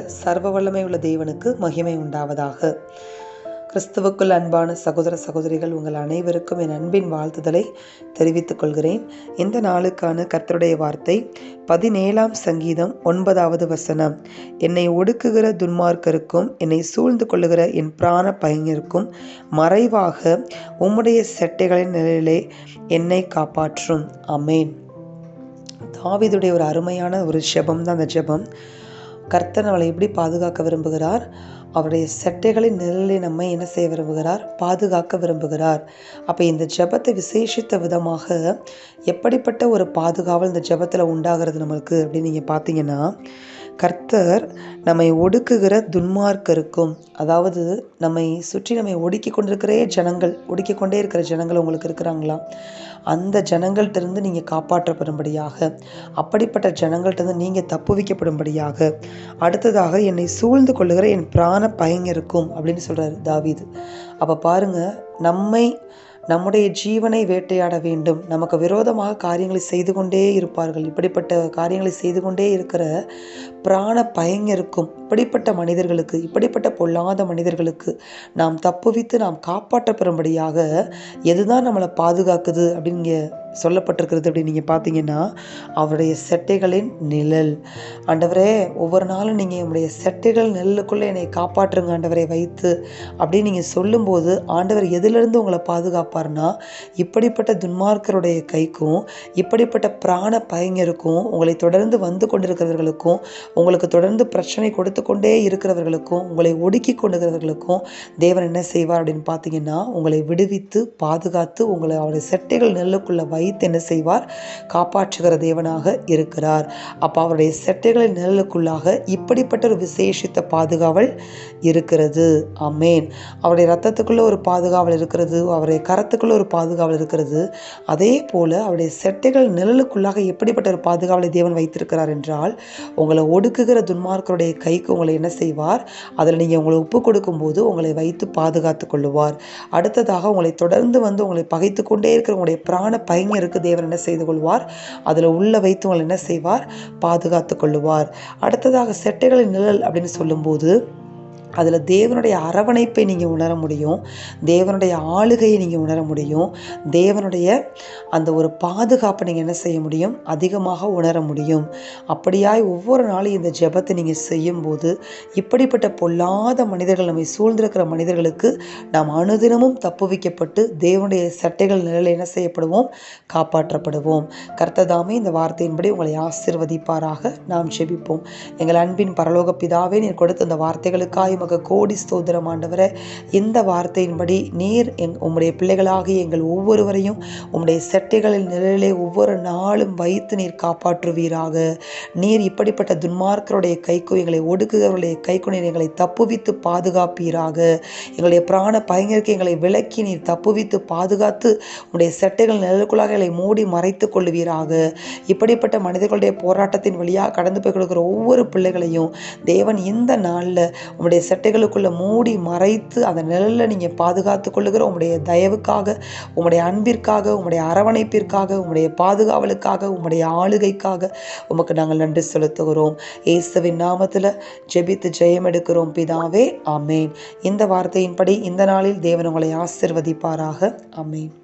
சர்வ வல்லமை உள்ள தேவனுக்கு மகிமை உண்டாவதாக. கிறிஸ்துவுக்குள் அன்பான சகோதர சகோதரிகள் உங்கள் அனைவருக்கும் என் அன்பின் வாழ்த்துதலை தெரிவித்துக் கொள்கிறேன். இந்த நாளுக்கான கர்த்தருடைய வார்த்தை பதினேழாம் சங்கீதம் ஒன்பதாவது வசனம். என்னை ஒடுக்குகிற துன்மார்க்கருக்கும் என்னை சூழ்ந்து கொள்ளுகிற என் பிராண பையனருக்கும் மறைவாக உம்முடைய செட்டைகளின் நிலையிலே என்னை காப்பாற்றும். அமேன் தாவிதுடைய ஒரு அருமையான ஒரு ஜெபம் தான் அந்த ஜெபம். கர்த்தர் அவளை எப்படி பாதுகாக்க விரும்புகிறார்? அவருடைய செட்டைகளின் நிழலை நம்மை என்ன செய்ய விரும்புகிறார்? பாதுகாக்க விரும்புகிறார். அப்போ இந்த ஜெபத்தை விசேஷித்த விதமாக எப்படிப்பட்ட ஒரு பாதுகாவல் இந்த ஜெபத்தில் உண்டாகிறது நம்மளுக்கு அப்படின்னு நீங்கள் பார்த்தீங்கன்னா கர்த்தர் நம்மை ஒடுக்குகிற துன்மார்க்கருக்கும் அதாவது நம்மை சுற்றி நம்மை ஒடுக்கி கொண்டிருக்கிறே ஜனங்கள் ஒடுக்கி கொண்டே இருக்கிற ஜனங்கள் உங்களுக்கு இருக்கிறாங்களா? அந்த ஜனங்கள்கிட்டருந்து நீங்கள் காப்பாற்றப்படும்படியாக அப்படிப்பட்ட ஜனங்கள்கிட்ட நீங்கள் தப்பு வைக்கப்படும்படியாக அடுத்ததாக என்னை சூழ்ந்து கொள்ளுகிற என் பிராண பயங்கிருக்கும் அப்படின்னு சொல்கிறார் தாவீது. அப்போ பாருங்கள் நம்மை நம்முடைய ஜீவனை வேட்டையாட வேண்டும். நமக்கு விரோதமாக காரியங்களை செய்து கொண்டே இருப்பார்கள். இப்படிப்பட்ட காரியங்களை செய்து கொண்டே இருக்கிற பிராண பயங்கருக்கும் இப்படிப்பட்ட மனிதர்களுக்கு இப்படிப்பட்ட பொல்லாத மனிதர்களுக்கு நாம் தப்புவித்து நாம் காப்பாற்றப்பெறும்படியாக எதுதான் நம்மளை பாதுகாக்குது அப்படின்னு சொல்லப்பட்டிருக்கிறது அப்படின்னு நீங்கள் பார்த்தீங்கன்னா அவருடைய செட்டைகளின் நிழல். ஆண்டவரே ஒவ்வொரு நாளும் நீங்கள் என்னுடைய செட்டைகள் நெல்லுக்குள்ளே என்னை காப்பாற்றுங்க ஆண்டவரை வைத்து. அப்படின்னு நீங்கள் சொல்லும்போது ஆண்டவர் எதிலிருந்து உங்களை பாதுகாப்பார்னா இப்படிப்பட்ட துன்மார்க்கருடைய கைக்கும் இப்படிப்பட்ட பிராண பயங்கருக்கும் உங்களை தொடர்ந்து வந்து கொண்டிருக்கிறவர்களுக்கும் உங்களுக்கு தொடர்ந்து பிரச்சனை கொடுத்து கொண்டே இருக்கிறவர்களுக்கும் உங்களை ஒடுக்கி கொண்டுகிறவர்களுக்கும் தேவன் என்ன செய்வார் அப்படின்னு பார்த்தீங்கன்னா உங்களை விடுவித்து பாதுகாத்து உங்களை அவருடைய செட்டைகள் நெல்லுக்குள்ளே வைத்து என்ன செய்வார்? காப்பாற்றுகிற தேவனாக இருக்கிறார். அப்போ அவருடைய செட்டைகளின் நிழலுக்குள்ளாக இப்படிப்பட்ட ஒரு விசேஷித்த பாதுகாவல் இருக்கிறது. அமேன் அவருடைய ரத்தத்துக்குள்ள ஒரு பாதுகாவல் இருக்கிறது. அவருடைய கரத்துக்குள்ள ஒரு பாதுகாவல் இருக்கிறது. அதே போல் அவருடைய செட்டைகள் நிழலுக்குள்ளாக எப்படிப்பட்ட ஒரு பாதுகாவலை தேவன் வைத்திருக்கிறார் என்றால் உங்களை ஒடுக்குகிற துன்மார்க்கருடைய கைக்கு உங்களை என்ன செய்வார்? அதில் நீங்கள் உங்களை ஒப்பு கொடுக்கும்போது உங்களை வைத்து பாதுகாத்து கொள்ளுவார். அடுத்ததாக உங்களை தொடர்ந்து வந்து உங்களை பகைத்து கொண்டே இருக்கிற உங்களுடைய பிராண பயங்கருக்கு தேவன் என்ன செய்து கொள்வார்? அதில் உள்ள வைத்து உங்களை என்ன செய்வார்? பாதுகாத்து கொள்ளுவார். அடுத்ததாக செட்டைகளின் நிழல் அப்படின்னு சொல்லும்போது அதில் தேவனுடைய அரவணைப்பை நீங்கள் உணர முடியும். தேவனுடைய ஆளுகையை நீங்கள் உணர முடியும். தேவனுடைய அந்த ஒரு பாதுகாப்பை நீங்கள் என்ன செய்ய முடியும்? அதிகமாக உணர முடியும். அப்படியாய் ஒவ்வொரு நாளும் இந்த ஜெபத்தை நீங்கள் செய்யும்போது இப்படிப்பட்ட பொல்லாத மனிதர்கள் நம்மை சூழ்ந்திருக்கிற மனிதர்களுக்கு நாம் அனுதினமும் தப்பு வைக்கப்பட்டு தேவனுடைய சட்டைகள் நிலையில் என்ன செய்யப்படுவோம்? காப்பாற்றப்படுவோம். கர்த்ததாமே இந்த வார்த்தையின்படி உங்களை ஆசிர்வதிப்பாராக. நாம் ஜெபிப்போம். எங்கள் அன்பின் பரலோக பிதாவே நீர் கொடுத்த இந்த வார்த்தைகளுக்காக உமக்கு கோடி ஸ்தோத்திரம் ஆண்டவரை. இந்த வார்த்தையின்படி நீர் எங் உம்முடைய பிள்ளைகளாகிய எங்கள் ஒவ்வொருவரையும் உம்முடைய செட்டைகளின் நிழலிலே ஒவ்வொரு நாளும் வைத்து நீர் காப்பாற்றுவீராக. நீர் இப்படிப்பட்ட துன்மார்க்கருடைய கைக்கு எங்களை ஒடுக்குகிறவருடைய கைக்கு நீர் எங்களை தப்புவித்து பாதுகாப்பீராக. எங்களுடைய பிராண பயங்கருக்கு எங்களை விலக்கி நீர் தப்புவித்து பாதுகாத்து உம்முடைய செட்டைகள் நிழலுக்குள்ளாக எங்களை மூடி மறைத்து கொள்வீராக இப்படிப்பட்ட மனிதர்களுடைய போராட்டத்தின் வழியாக கடந்து போய் கொடுக்குற ஒவ்வொரு பிள்ளைகளையும் தேவன் இந்த நாளில் உம்முடைய செட்டைகளுக்குள்ளே மூடி மறைத்து அந்த நிழலில் நீங்கள் பாதுகாத்து கொள்ளுகிற உங்களுடைய தயவுக்காக உங்களுடைய அன்பிற்காக உங்களுடைய அரவணைப்பிற்காக உங்களுடைய பாதுகாவலுக்காக உங்களுடைய ஆளுகைக்காக உமக்கு நாங்கள் நன்றி செலுத்துகிறோம். இயேசுவின் நாமத்தில் ஜெபித்து ஜெயம் எடுக்கிறோம். பிதாவே அமேன் இந்த வார்த்தையின்படி இந்த நாளில் தேவன் உங்களை ஆசிர்வதிப்பாராக. அமேன்